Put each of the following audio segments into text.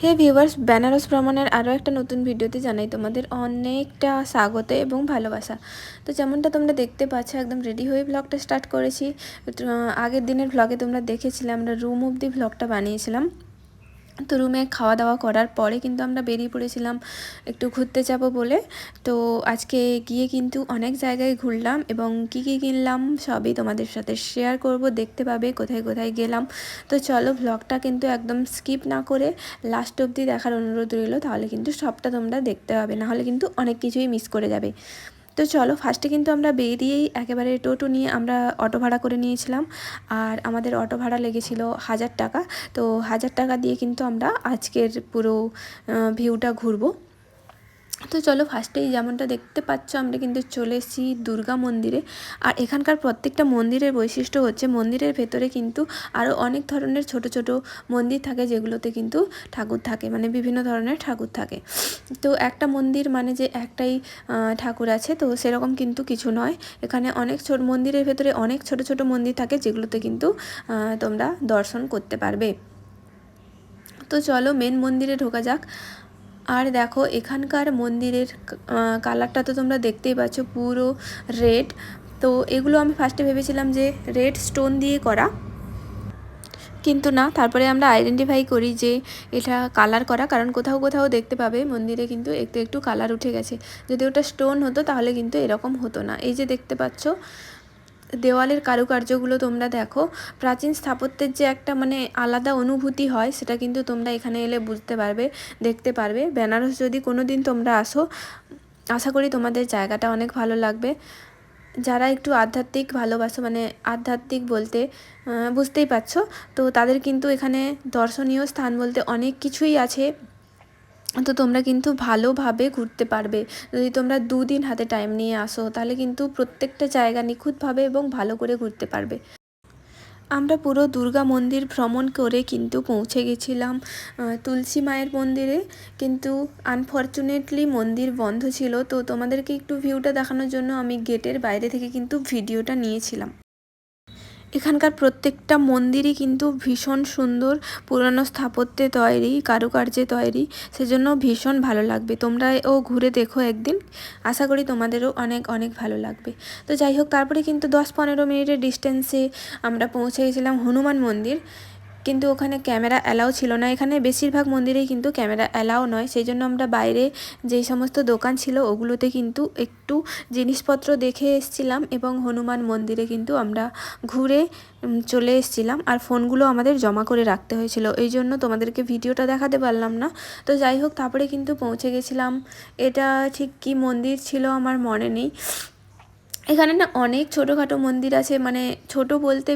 হে viewers Benaras ভ্রমণের আরও একটা নতুন ভিডিওতে জানাই তোমাদের অনেকটা স্বাগত এবং ভালোবাসা। তো যেমনটা তোমরা দেখতে পাচ্ছ, একদম রেডি হয়ে ব্লগটা স্টার্ট করেছি। আগের দিনের ভ্লগে তোমরা দেখেছিলে, আমরা রুম অবধি ভ্লগটা বানিয়েছিলাম। তো রুমে খাওয়া দাওয়া করার পরে কিন্তু আমরা বেরিয়ে পড়েছিলাম একটু ঘুরতে যাব বলে। তো আজকে গিয়ে কিন্তু অনেক জায়গায় ঘুরলাম এবং কি কি কিনলাম সবই তোমাদের সাথে শেয়ার করব। দেখতে পাবে কোথায় কোথায় গেলাম। তো চলো ভ্লগটা কিন্তু একদম স্কিপ না করে লাস্ট অবধি দেখার অনুরোধ রইল, তাহলে কিন্তু সবটা তোমরা দেখতে পাবে, নাহলে কিন্তু অনেক কিছুই মিস করে যাবে। তো চলো ফার্স্টে কিন্তু আমরা বেরিয়েই একেবারে টোটো নিয়ে আমরা অটো ভাড়া করে নিয়েছিলাম। আর আমাদের অটো ভাড়া লেগেছিল হাজার টাকা। তো হাজার টাকা দিয়ে কিন্তু আমরা আজকের পুরো ভিউটা ঘুরবো। তো চলো ফার্স্টেই যেমনটা দেখতে পাচ্ছ, আমরা কিন্তু চলে দুর্গা মন্দিরে। আর এখানকার প্রত্যেকটা মন্দিরের বৈশিষ্ট্য হচ্ছে, মন্দিরের ভেতরে কিন্তু আরও অনেক ধরনের ছোট ছোট মন্দির থাকে, যেগুলোতে কিন্তু ঠাকুর থাকে মানে বিভিন্ন ধরনের ঠাকুর থাকে। তো একটা মন্দির মানে যে একটাই ঠাকুর আছে, তো সেরকম কিন্তু কিছু নয়। এখানে অনেক ছোট, মন্দিরের ভেতরে অনেক ছোট ছোট মন্দির থাকে, যেগুলোতে কিন্তু তোমরা দর্শন করতে পারবে। তো চলো মেন মন্দিরে ঢোকা যাক। আর দেখো, এখানকার মন্দিরের কালারটা তো তোমরা দেখতেই পাচ্ছ পুরো রেড তো এগুলো আমি ফার্স্টে ভেবেছিলাম যে রেড স্টোন দিয়ে করা। কিন্তু না, তারপরে আমরা আইডেন্টিফাই করি যে এটা কালার করা, কারণ কোথাও কোথাও দেখতে পাবে মন্দিরে কিন্তু একটু একটু কালার উঠে গেছে। যদি ওটা স্টোন হতো, তাহলে কিন্তু এরকম হতো না। এই যে দেখতে পাচ্ছ দেওয়ালের কারুকার্যগুলো তোমরা দেখো। প্রাচীন স্থাপত্যের যে একটা মানে আলাদা অনুভূতি হয়, সেটা কিন্তু তোমরা এখানে এলে বুঝতে পারবে, দেখতে পারবে। বেনারস যদি কোনো দিন তোমরা আসো, আশা করি তোমাদের জায়গাটা অনেক ভালো লাগবে। যারা একটু আধ্যাত্মিক ভালোবাসো মানে আধ্যাত্মিক বলতে বুঝতেই পারছ, তো তাদের কিন্তু এখানে দর্শনীয় স্থান বলতে অনেক কিছুই আছে। তো তোমরা কিন্তু ভালোভাবে ঘুরতে পারবে। যদি তোমরা দুদিন হাতে টাইম নিয়ে আসো, তাহলে কিন্তু প্রত্যেকটা জায়গা নিখুঁতভাবে এবং ভালো করে ঘুরতে পারবে। আমরা পুরো দুর্গা মন্দির ভ্রমণ করে কিন্তু পৌঁছে গেছিলাম তুলসী মায়ের মন্দিরে। কিন্তু আনফর্চুনেটলি মন্দির বন্ধ ছিল। তো তোমাদেরকে একটু ভিউটা দেখানোর জন্য আমি গেটের বাইরে থেকে কিন্তু ভিডিওটা নিয়েছিলাম। এখানকার প্রত্যেকটা মন্দিরই কিন্তু ভীষণ সুন্দর, পুরানো স্থাপত্যে তৈরি, কারুকার্যে তৈরি, সেজন্য ভীষণ ভালো লাগবে। তোমরা ও ঘুরে দেখো একদিন। আশা করি তোমাদেরও অনেক অনেক ভালো লাগবে। তো যাই হোক, তারপরে কিন্তু দশ পনেরো মিনিটের ডিস্টেন্সে আমরা পৌঁছে গেছিলাম হনুমান মন্দির। কিন্তু ওখানে ক্যামেরা অ্যালাও ছিল না। এখানে বেশিরভাগ মন্দিরেই কিন্তু ক্যামেরা অ্যালাও নয়। সেই জন্য আমরা বাইরে যেই সমস্ত দোকান ছিল, ওগুলোতে কিন্তু একটু জিনিসপত্র দেখে এসছিলাম এবং হনুমান মন্দিরে কিন্তু আমরা ঘুরে চলে এসেছিলাম। আর ফোনগুলো আমাদের জমা করে রাখতে হয়েছিল। এই জন্য তোমাদেরকে ভিডিওটা দেখাতে পারলাম না। তো যাই হোক, তারপরে কিন্তু পৌঁছে গেছিলাম। এটা ঠিক কী মন্দির ছিল আমার মনে নেই। এখানে না অনেক ছোটোখাটো মন্দির আছে। মানে ছোট বলতে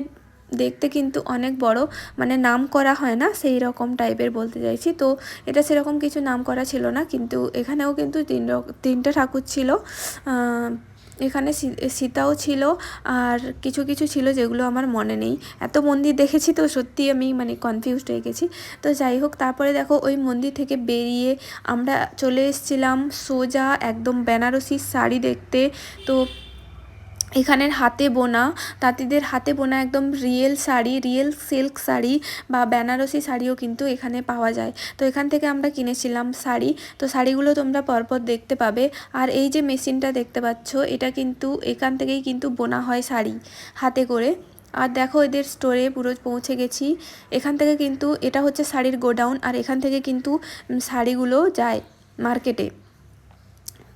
দেখতে কিন্তু অনেক বড় মানে নাম করা হয় না, সেই রকম টাইপের বলতে চাইছি। তো এটা সেরকম কিছু নাম করা ছিল না, কিন্তু এখানেও কিন্তু তিন তিনটা ঠাকুর ছিল। এখানে সীতাও ছিল, আর কিছু কিছু ছিল যেগুলো আমার মনে নেই। এত মন্দির দেখেছি তো সত্যি আমি মানে কনফিউজড হয়ে গেছি। তো যাই হোক, তারপরে দেখো ওই মন্দির থেকে বেরিয়ে আমরা চলে এসেছিলাম সোজা একদম বেনারসির শাড়ি দেখতে। তো এখানের হাতে বোনা, তাঁতিদের হাতে বোনা একদম real sari real silk sari বা বেনারসি শাড়িও কিন্তু এখানে পাওয়া যায়। তো এখান থেকে আমরা কিনেছিলাম শাড়ি। তো শাড়িগুলো তোমরা পরপর দেখতে পাবে। আর এই যে মেশিনটা দেখতে পাচ্ছ, এটা কিন্তু এখান থেকেই কিন্তু বোনা হয় শাড়ি হাতে করে। আর দেখো এদের স্টোরে পুরো পৌঁছে গেছি। এখান থেকে কিন্তু এটা হচ্ছে শাড়ির গোডাউন। আর এখান থেকে কিন্তু শাড়িগুলো যায় মার্কেটে।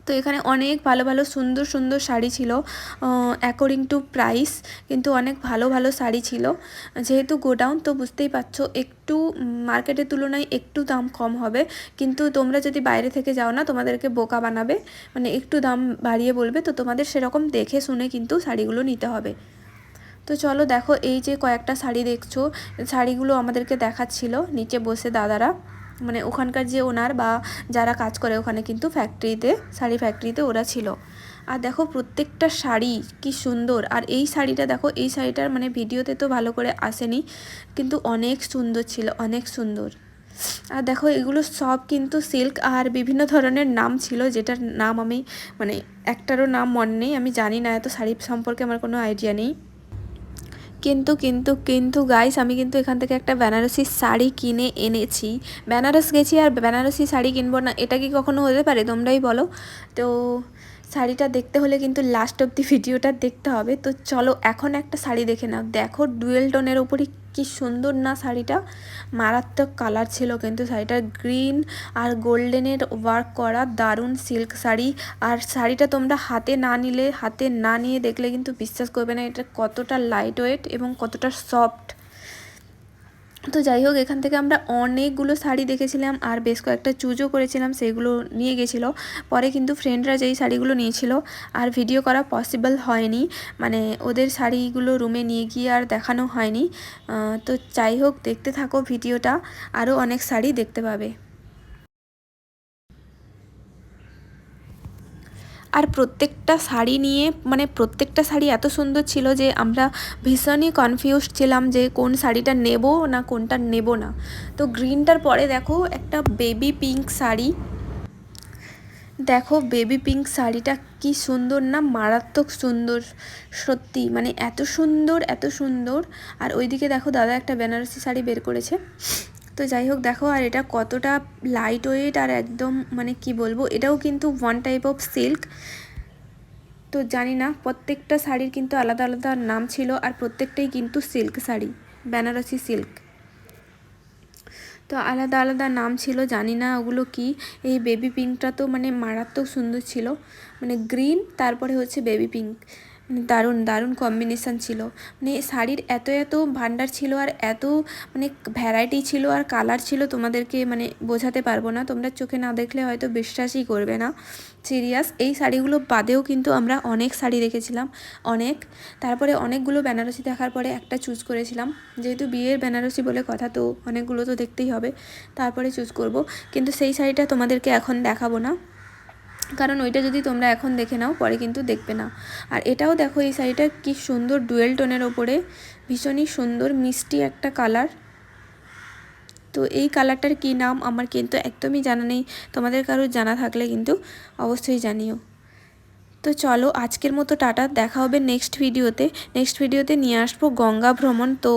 তো এখানে অনেক ভালো ভালো সুন্দর সুন্দর শাড়ি ছিল অ্যাকর্ডিং টু প্রাইস কিন্তু অনেক ভালো ভালো শাড়ি ছিল। যেহেতু গোডাউন তো বুঝতেই পারছ, একটু মার্কেটের তুলনায় একটু দাম কম হবে। কিন্তু তোমরা যদি বাইরে থেকে যাও না, তোমাদেরকে বোকা বানাবে মানে একটু দাম বাড়িয়ে বলবে, তো তোমাদের সেরকম দেখে শুনে কিন্তু শাড়িগুলো নিতে হবে। তো চলো দেখো, এই যে কয়েকটা শাড়ি দেখছ, শাড়িগুলো আমাদেরকে দেখাচ্ছিল, নিচে বসে দাদারা। মানে ওখানকার যে ওনার বা যারা কাজ করে ওখানে কিন্তু ফ্যাক্টরিতে শাড়ি ফ্যাক্টরিতে ওরা ছিল। আর দেখো প্রত্যেকটা শাড়ি কি সুন্দর। আর এই শাড়িটা দেখো, এই শাড়িটার মানে ভিডিওতে তো ভালো করে আসেনি, কিন্তু অনেক সুন্দর ছিল, অনেক সুন্দর। আর দেখো এগুলো সব কিন্তু সিল্ক আর বিভিন্ন ধরনের নাম ছিল, যেটার নাম আমি মানে একটারও নাম মনে নেই, আমি জানি না, এত শাড়ি সম্পর্কে আমার কোনো আইডিয়া নেই। কিন্তু কিন্তু কিন্তু গাইস আমি কিন্তু এখান থেকে একটা বেনারসি শাড়ি কিনে এনেছি। বেনারস গেছি আর বেনারসি শাড়ি কিনবো না, এটা কি কখনো হতে পারে? তোমরাই বলো। তো শাড়িটা দেখতে হলে কিন্তু লাস্ট অব দি ভিডিওটা দেখতে হবে। তো চলো এখন একটা শাড়ি দেখে নাও। দেখো ডুয়েল টোনের ওপরই কি সুন্দর না শাড়িটা? মারাত্মক কালার ছিল কিন্তু শাড়িটার গ্রিন আর গোল্ডেনের ওয়ার্ক করা দারুণ সিল্ক শাড়ি। আর শাড়িটা তোমরা হাতে না নিলে, হাতে না নিয়ে দেখলে কিন্তু বিশ্বাস করবে না, এটা কতটা লাইট ওয়েট এবং কতটা সফট তো যাই হোক, এখান থেকে আমরা অনেকগুলো শাড়ি দেখেছিলাম আর বেশ কয়েকটা চুজও করেছিলাম সেইগুলো নিয়ে গেছিল। পরে কিন্তু ফ্রেন্ডরা যেই শাড়িগুলো নিয়েছিল আর ভিডিও করা পসিবল হয়নি। মানে ওদের শাড়িগুলো রুমে নিয়ে গিয়ে আর দেখানো হয়নি। তো যাই হোক, দেখতে থাকো ভিডিওটা আরও অনেক শাড়ি দেখতে পাবে। আর প্রত্যেকটা শাড়ি নিয়ে মানে প্রত্যেকটা শাড়ি এত সুন্দর ছিল যে আমরা ভীষণই কনফিউজ ছিলাম যে কোন শাড়িটা নেব না কোনটা নেব না। তো গ্রিনটার পরে দেখো একটা বেবি পিঙ্ক শাড়ি। দেখো বেবি পিঙ্ক শাড়িটা কি সুন্দর না মারাত্মক সুন্দর, সত্যি মানে এত সুন্দর এত সুন্দর। আর ওইদিকে দেখো দাদা একটা বেনারসি শাড়ি বের করেছে। তো যাই হোক, দেখো, আর এটা কতটা লাইট ওয়েট আর একদম মানে কি বলব, এটাও কিন্তু ওয়ান টাইপ অফ সিল্ক তো জানি না, প্রত্যেকটা শাড়ির কিন্তু আলাদা আলাদা নাম ছিল আর প্রত্যেকটাই কিন্তু সিল্ক শাড়ি, বেনারসি সিল্ক তো আলাদা আলাদা নাম ছিল, জানি না ওগুলো কি। এই বেবি পিঙ্কটা তো মানে মারাত্মক সুন্দর ছিল। মানে গ্রিন তারপরে হচ্ছে বেবি পিঙ্ক দারুণ দারুণ কম্বিনেশান ছিল। মানে শাড়ির এত এত ভান্ডার ছিল আর এত মানে ভ্যারাইটি ছিল আর কালার ছিল তোমাদেরকে মানে বোঝাতে পারব না। তোমরা চোখে না দেখলে হয়তো বিশ্বাসই করবে না। সিরিয়াস এই শাড়িগুলো বাদেও কিন্তু আমরা অনেক শাড়ি দেখেছিলাম অনেক। তারপরে অনেকগুলো বেনারসি দেখার পরে একটা চুজ করেছিলাম। যেহেতু বিয়ের বেনারসি বলে কথা, তো অনেকগুলো তো দেখতেই হবে। তারপরে চুজ করব। কিন্তু সেই শাড়িটা তোমাদেরকে এখন দেখাবো না। কারণ ওইটা যদি তোমরা এখন দেখে নাও, পরে কিন্তু দেখবে না। আর এটাও দেখো, এই শাড়িটা কি সুন্দর ডুয়েল টোনের ওপরে, ভীষণই সুন্দর, মিষ্টি একটা কালার। তো এই কালারটার কী নাম আমার কিন্তু একদমই জানা নেই, তোমাদের কারোর জানা থাকলে কিন্তু অবশ্যই জানিও। তো চলো, আজকের মতো টাটা, দেখা হবে নেক্সট ভিডিওতে নেক্সট ভিডিওতে নিয়ে আসব গঙ্গা ভ্রমণ, তো